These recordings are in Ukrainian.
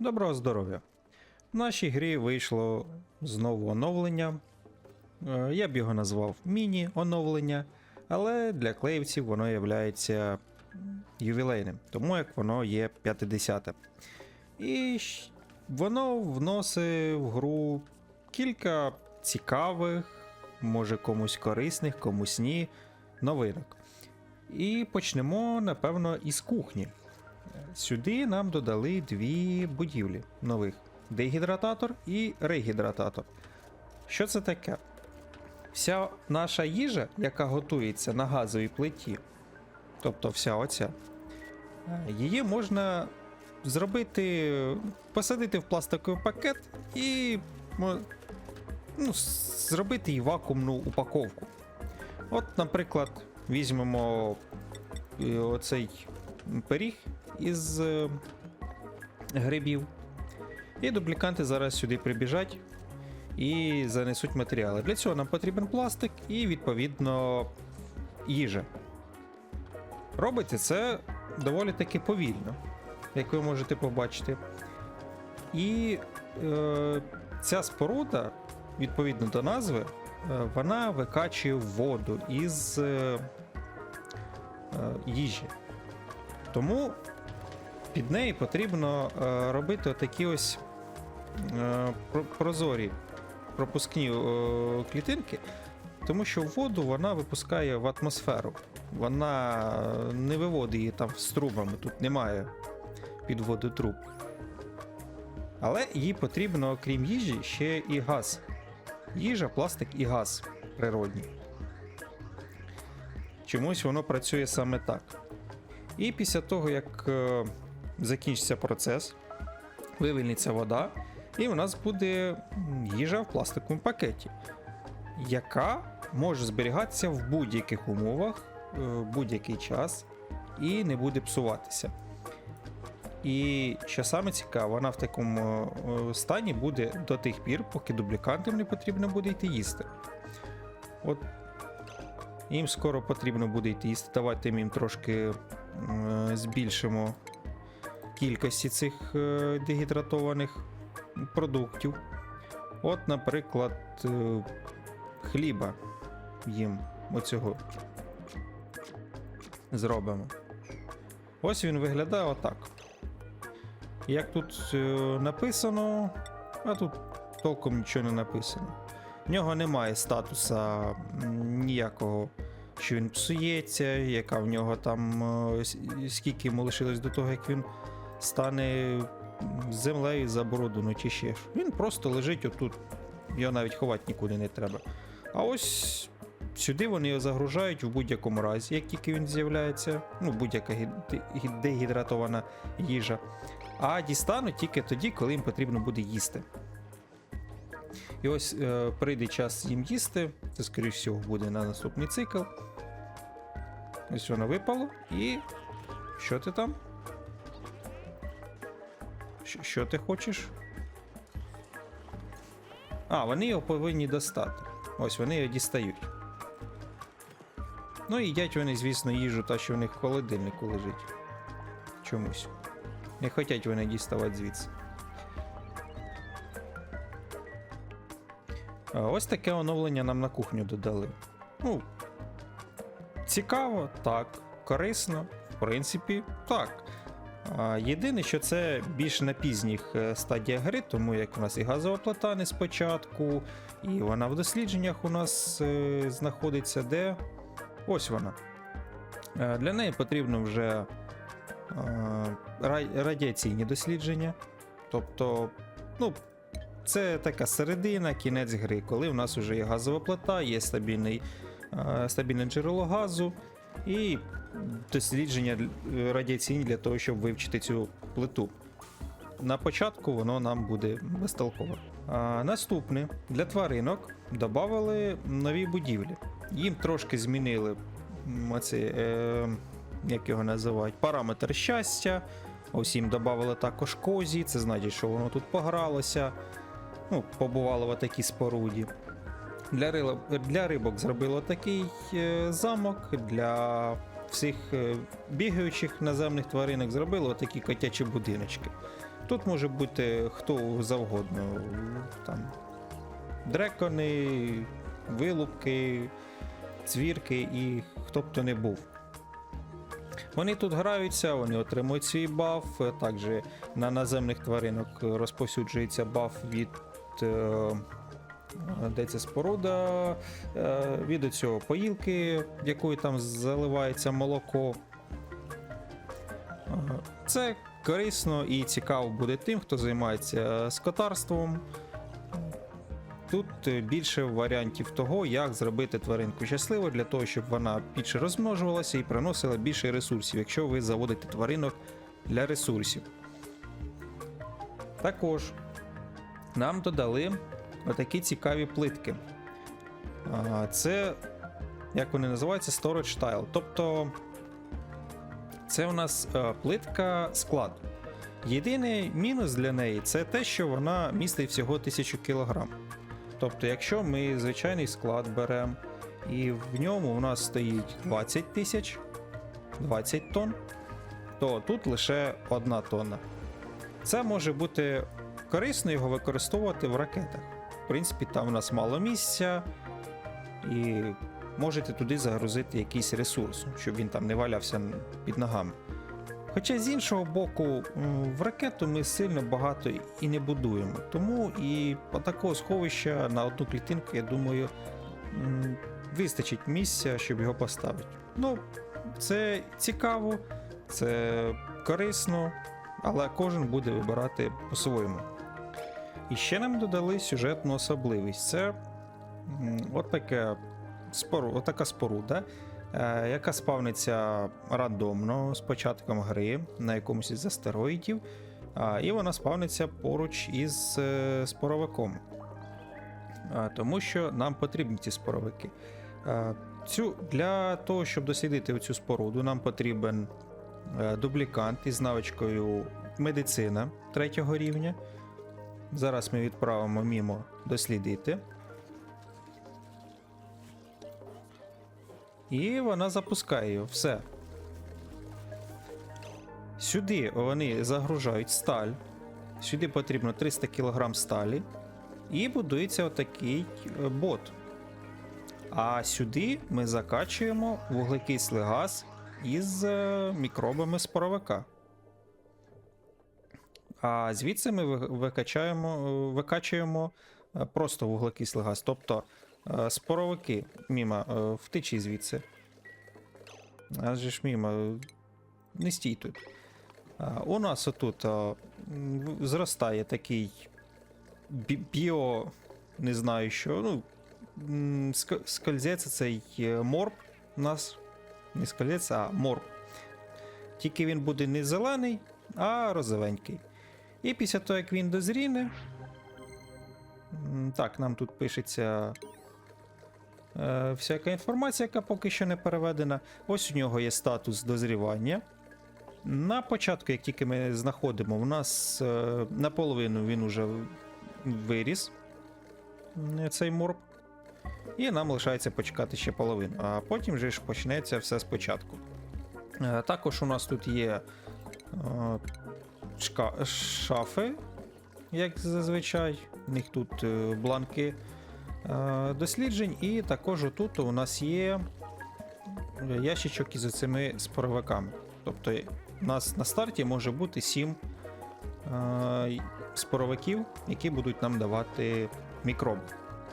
Доброго здоров'я! В нашій грі вийшло знову оновлення. Е, Я б його назвав міні-оновлення, але для клеївців воно є ювілейним, тому як воно є 50. І воно вносить в гру кілька цікавих, може комусь корисних, комусь ні, новинок. І почнемо, напевно, із кухні. Сюди нам додали дві будівлі нових: дегідрататор і регідрататор. Що це таке? Вся наша їжа, яка готується на газовій плиті, тобто вся оця, е, її можна зробити, посадити в пластиковий пакет і ну, зробити їй вакуумну упаковку. От, наприклад, візьмемо е, оцей пиріг із е, грибів. І дубліканти зараз сюди прибіжать і занесуть матеріали. Для цього нам потрібен пластик і, відповідно, їжа. Робиться це доволі таки повільно, як ви можете побачити. І е, ця споруда, відповідно до назви, е, вона викачує воду із е, е, їжі. Тому під неї потрібно е, робити такі ось е, прозорі пропускні е, клітинки, тому що воду вона випускає в атмосферу. Вона не виводить її там з тут немає підводу труб. Але їй потрібно, окрім їжі, ще і газ. Їжа, пластик і газ природній. Чомусь воно працює саме так. І після того, як закінчиться процес, вивільниться вода, і у нас буде їжа в пластиковому пакеті, яка може зберігатися в будь-яких умовах, е, в будь-який час і не буде псуватися. І що саме цікаве, вона в такому е, стані буде до тих пір, поки дублікантам не потрібно буде йти їсти. От їм скоро потрібно буде йти їсти. Давайте їм трошки е, збільшимо кількості цих е, дегідратованих продуктів. От, наприклад, е, хліба їм оцього зробимо. Ось він виглядає отак. Як тут е, написано, а тут толком нічого не написано. В нього немає статуса ніякого, що він псується, яка в нього там, скільки йому лишилось до того, як він стане землею забруднено чи ще. Він просто лежить отут. Його навіть ховати нікуди не треба. А ось сюди вони його загружають в будь-якому разі, як тільки він з'являється. Ну, будь-яка гі- гі- дегідратована їжа. А дістануть тільки тоді, коли їм потрібно буде їсти. І ось е, прийде час їм їсти. Це, скоріш всього, буде на наступний цикл. Ось воно випало. І. Що ти там? Що, ти хочеш? А, вони його повинні достати. Ось вони його дістають. Ну і їдять вони, звісно, їжу, та, що в них в холодильнику лежить. Чомусь. Не хочуть вони діставати звідси. Ось таке оновлення нам на кухню додали. Ну, цікаво, так. Корисно, в принципі, так. Єдине, що це більш на пізніх е, стадіях гри, тому як у нас і газова плита не спочатку, і вона в дослідженнях у нас е, знаходиться, де. Ось вона. Е, Для неї потрібно вже радіаційні дослідження. Тобто, ну, це така середина, кінець гри, коли у нас вже є газова плита, є стабільний, стабільне джерело газу і дослідження радіаційні для того, щоб вивчити цю плиту. На початку воно нам буде безтолково. Наступне для тваринок додали нові будівлі. Їм трошки змінили оці, е, як його називають, параметр щастя. Їм додали також козі, це значить, що воно тут погралося. Ну, побувало в такій споруді. Для, для рибок зробили такий е, замок, для всіх е, бігаючих наземних тваринок зробили отакі котячі будиночки. Тут може бути хто завгодно. Там дрекони, вилупки, цвірки і хто б то не був. Вони тут граються, вони отримують свій баф. е, Також на наземних тваринок розповсюджується баф від. Е, де ця споруда, е, від цього поїлки, якою там заливається молоко. Е, Це корисно і цікаво буде тим, хто займається скотарством. Тут е, більше варіантів того, як зробити тваринку щасливою для того, щоб вона більше розмножувалася і приносила більше ресурсів, якщо ви заводите тваринок для ресурсів. Також нам додали отакі цікаві плитки. Це, як вони називаються, storage tile. Тобто це у нас е, плитка склад. Єдиний мінус для неї це те, що вона містить всього 1000 кг. Тобто, якщо ми звичайний склад беремо, і в ньому у нас стоїть 20 тисяч 20 тонн, то тут лише 1 тонна. Це може бути корисно його використовувати в ракетах. Принципі, там у нас мало місця, і можете туди загрузити якийсь ресурс, щоб він там не валявся під ногами. Хоча з іншого боку, в ракету ми сильно багато і не будуємо. Тому і такого сховища на одну клітинку, я думаю, вистачить місця, щоб його поставити. Ну, це цікаво, це корисно, але кожен буде вибирати по-своєму. І ще нам додали сюжетну особливість. Це от таке от така споруда, е, яка спавниться рандомно з початком гри на якомусь із астероїдів, і вона спавниться поруч із е, споровиком. Тому що нам потрібні ці споровики. Цю, для того, щоб дослідити цю споруду, нам потрібен е, дублікант із навичкою медицина третього рівня. Зараз ми відправимо мімо дослідити. І вона запускає його. Все. Сюди вони загружають сталь. Сюди потрібно 300 кг сталі. І будується отакий е, бот. А сюди ми закачуємо вуглекислий газ із е, мікробами споровика. А звідси ми викачаємо, е, викачуємо е, просто вуглекислий газ. Тобто е, споровики, міма, втечі звідси. Адже ж міма, не стій тут. У нас отут зростає такий біо, не знаю що. Ну, скользеться цей морб у нас. Не скользеться, а морб. Тільки він буде не зелений, а розовенький. І після того, як він дозріне. Так, нам тут пишеться е, всяка інформація, яка поки що не переведена. Ось у нього є статус дозрівання. На початку, як тільки ми знаходимо, у нас е, наполовину він уже виріс цей морб. І нам лишається почекати ще половину. А потім вже ж почнеться все спочатку. Е, також у нас тут є е, шка- шафи, як зазвичай. У них тут е, бланки е, досліджень, і також тут у нас є ящичок із цими споровиками. Тобто у нас на старті може бути 7 е, споровиків, які будуть нам давати мікроби.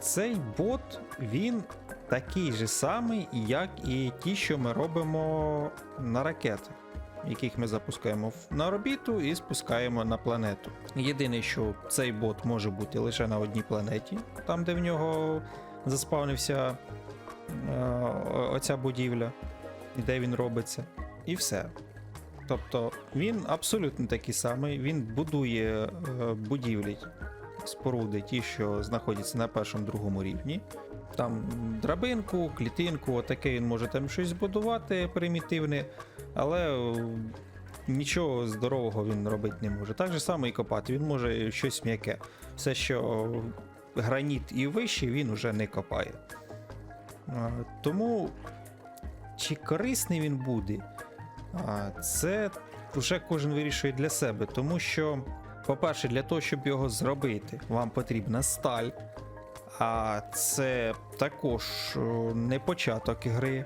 Цей бот він такий же самий, як і ті, що ми робимо на ракетах, яких ми запускаємо на орбіту і спускаємо на планету. Єдине, що цей бот може бути лише на одній планеті, там, де в нього заспавнився е, оця будівля, де він робиться, і все. Тобто він абсолютно такий самий, він будує е, будівлі, споруди, ті, що знаходяться на першому другому рівні. Там драбинку, клітинку, отаке він може там щось збудувати примітивне, але е, нічого здорового він робити не може. Так же само і копати, він може щось м'яке. Все, що граніт і вище, він уже не копає. Тому чи корисний він буде, це вже кожен вирішує для себе, тому що по-перше, для того, щоб його зробити, вам потрібна сталь. А це також е, не початок гри,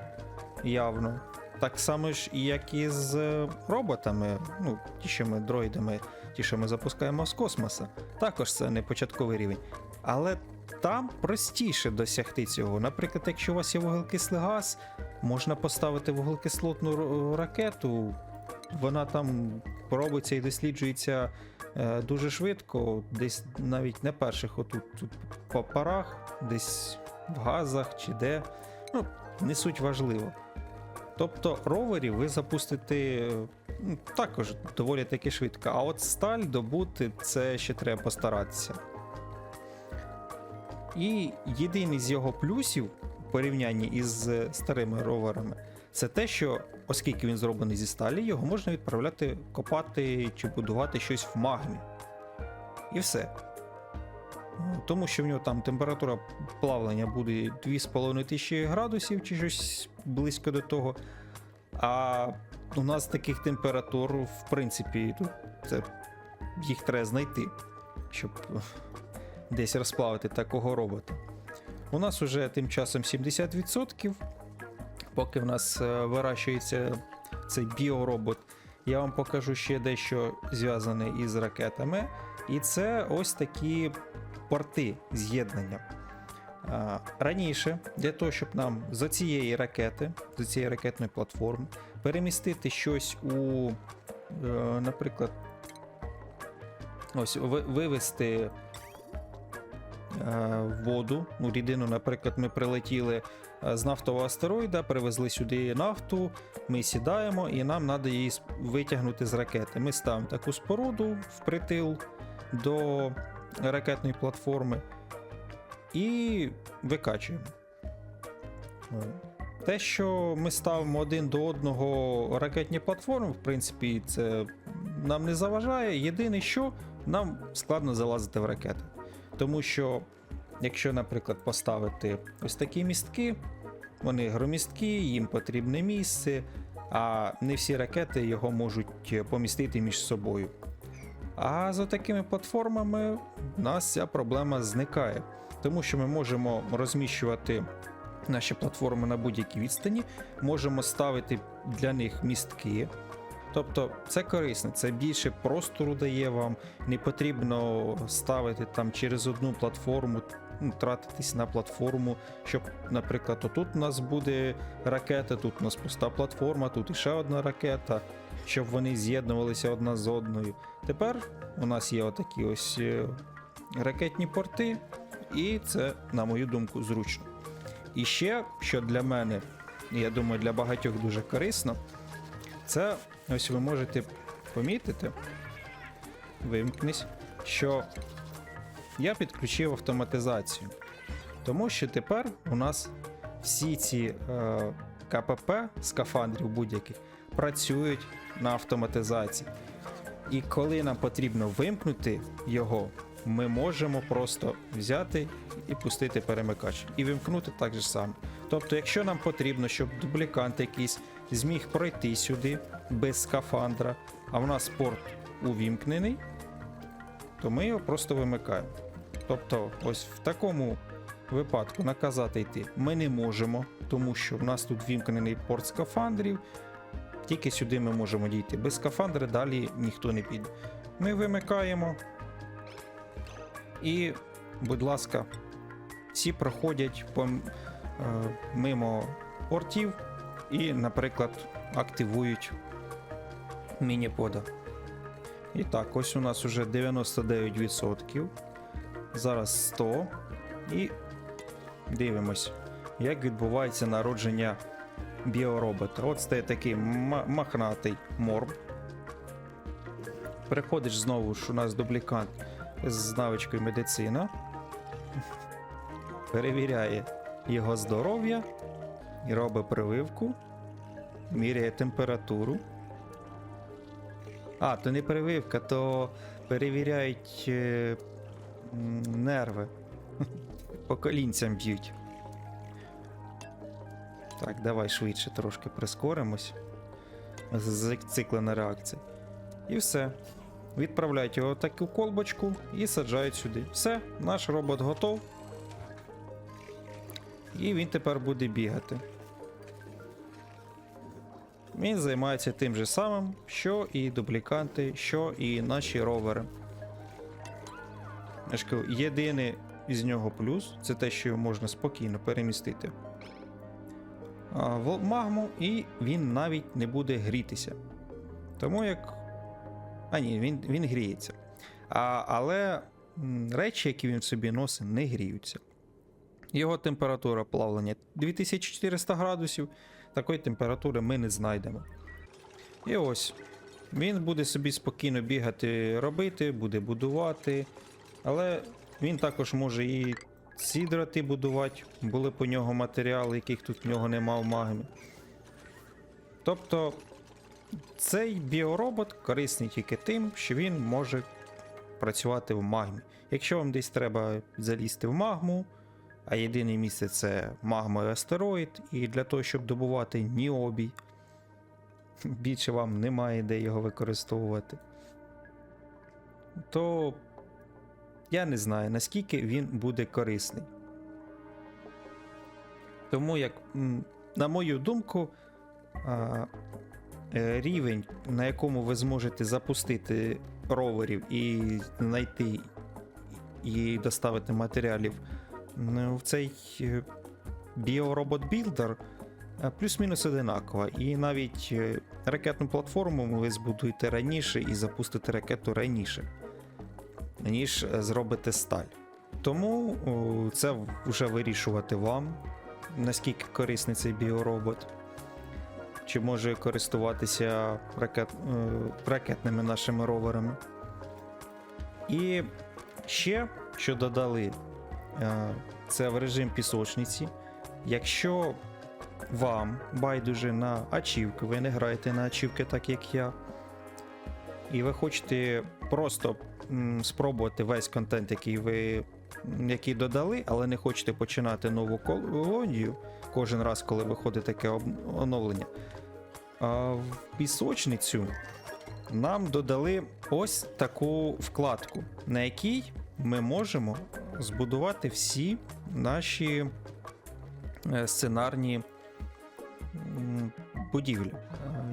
явно. Так само ж, як і з е, роботами, ну, ті, що ми дроїдами, ті, що ми запускаємо з космоса. Також це не початковий рівень. Але там простіше досягти цього. Наприклад, якщо у вас є вуглекислий газ, можна поставити вуглекислотну ракету, вона там робиться і досліджується дуже швидко, десь навіть не перших отут тут парах, десь в газах чи де. Ну, не суть важливо. Тобто роверів ви запустите е, ну, також доволі таки швидко. А от сталь добути це ще треба постаратися. І єдиний з його плюсів у порівнянні із е, старими роверами, це те, що оскільки він зроблений зі сталі, його можна відправляти копати чи будувати щось в магмі. І все. Ну, Тому що в нього там температура плавлення буде 2500 градусів чи щось близько до того. А у нас таких температур, в принципі, це, їх треба знайти, щоб десь розплавити такого робота. У нас уже тим часом 70%. Поки в нас е, вирощується цей біоробот, я вам покажу ще дещо зв'язане із ракетами. І це ось такі порти з'єднання. Раніше, для того, щоб нам з цієї ракети, з цієї ракетної платформи, перемістити щось у, е, наприклад, ось вивести е, воду, ну, рідину, наприклад, ми прилетіли е, з нафтового астероїда, привезли сюди нафту, ми сідаємо і нам треба її витягнути з ракети. Ми ставимо таку споруду впритил до ракетної платформи і викачуємо. Е, Те, що ми ставимо один до одного ракетні платформи, в принципі, це нам не заважає. Єдине, що нам складно залазити в ракети. Тому що, якщо, наприклад, поставити ось такі містки, вони громісткі, їм потрібне місце, а не всі ракети його можуть помістити між собою. А за такими платформами в нас ця проблема зникає, тому що ми можемо розміщувати наші платформи на будь-якій відстані, можемо ставити для них містки. Тобто це корисно, це більше простору дає вам, не потрібно ставити там через одну платформу, ну, тратитись на платформу, щоб, наприклад, отут у нас буде ракета, тут у нас пуста платформа, тут іще одна ракета, щоб вони з'єднувалися одна з одною. Тепер у нас є отакі ось е, ракетні порти, і це, на мою думку, зручно. І ще, що для мене, я думаю, для багатьох дуже корисно, це ось ви можете помітити, вимкнись, що я підключив автоматизацію. Тому що тепер у нас всі ці е, КПП скафандрів будь-яких працюють на автоматизації. І коли нам потрібно вимкнути його, ми можемо просто взяти і пустити перемикач і вимкнути так же само. Тобто, якщо нам потрібно, щоб дублікант якийсь зміг пройти сюди без скафандра, а в нас порт увімкнений, то ми його просто вимикаємо. Тобто, ось в такому випадку наказати йти ми не можемо, тому що в нас тут вімкнений порт скафандрів. Тільки сюди ми можемо дійти. Без скафандри далі ніхто не піде. Ми вимикаємо. І, будь ласка, всі проходять е, мимо портів і, наприклад, активують міні-пода. І так, ось у нас уже 99%. Зараз 100. І дивимось, як відбувається народження біоробота. От стає такий ма- махнатий морб. Переходиш знову ж у нас дублікант з навичкою медицина. Перевіряє його здоров'я і робить прививку. Міряє температуру. А, то не прививка, то перевіряють е, нерви. По колінцям б'ють. Так, давай швидше трошки прискоримось. Зациклена реакція. І все. відправляють його в таку колбочку і саджають сюди. Все, наш робот готов. І він тепер буде бігати. Він займається тим же самим, що і дубліканти, що і наші ровери. Я ж кажу, єдиний із нього плюс це те, що його можна спокійно перемістити в магму, і він навіть не буде грітися. Тому як. А ні, він, він гріється. А, але речі, які він в собі носить, не гріються. Його температура плавлення 2400 градусів. Такої температури ми не знайдемо. І ось. Він буде собі спокійно бігати, робити, буде будувати. Але він також може і ці дроти будувати. Були по нього матеріали, яких тут в нього нема в магмі. Тобто цей біоробот корисний тільки тим, що він може працювати в магмі. Якщо вам десь треба залізти в магму, а єдине місце це магма і астероїд, і для того, щоб добувати ніобій, більше вам немає де його використовувати. То я не знаю, наскільки він буде корисний. Тому як, на мою думку, е, рівень, на якому ви зможете запустити роверів і знайти і доставити матеріалів в цей е, біоробот білдер плюс-мінус одинакова. І навіть е, ракетну платформу ви збудуєте раніше і запустите ракету раніше, ніж е, зробите сталь. Тому це вже вирішувати вам, наскільки корисний цей біоробот. Чи може користуватися ракет, е, ракетними нашими роверами. І ще, що додали, е, це в режим пісочниці. Якщо вам байдуже на ачівки, ви не граєте на ачівки, так як я, і ви хочете просто спробувати весь контент, який ви який додали, але не хочете починати нову колонію кожен раз, коли виходить таке оновлення. А в пісочницю нам додали ось таку вкладку, на якій ми можемо збудувати всі наші е, сценарні будівлі.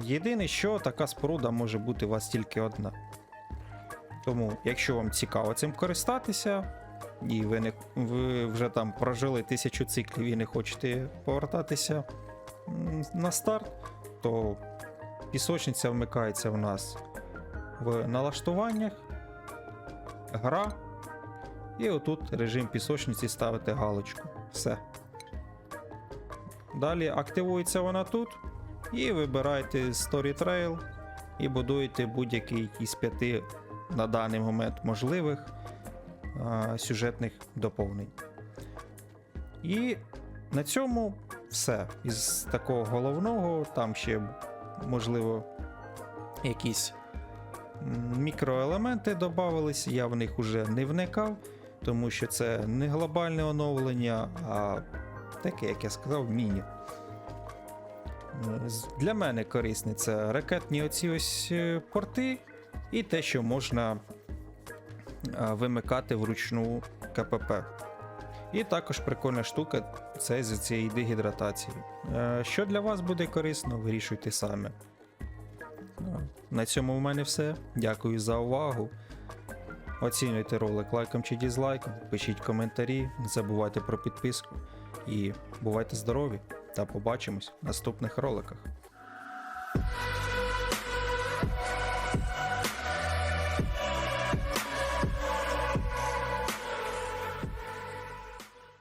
Єдине, що така споруда може бути у вас тільки одна. Тому, якщо вам цікаво цим користатися, і ви, не, ви вже там прожили тисячу циклів і не хочете повертатися на старт, то пісочниця вмикається в нас в налаштуваннях, гра, і отут режим пісочниці ставите галочку. Все. Далі активується вона тут, і вибираєте Story Trail і будуєте будь-який із п'яти на даний момент можливих а, сюжетних доповнень. І на цьому все. Із такого головного, там ще, можливо, якісь мікроелементи додавались, я в них уже не вникав, тому що це не глобальне оновлення, а таке, як я сказав, міні. Для мене корисні це ракетні оці ось е, порти і те, що можна вимикати вручну КПП. І також прикольна штука це з цієї дегідратації. Е, Що для вас буде корисно, вирішуйте самі. Ну, На цьому в мене все. Дякую за увагу. Оцінюйте ролик лайком чи дізлайком, пишіть коментарі, не забувайте про підписку. І бувайте здорові та побачимось в наступних роликах.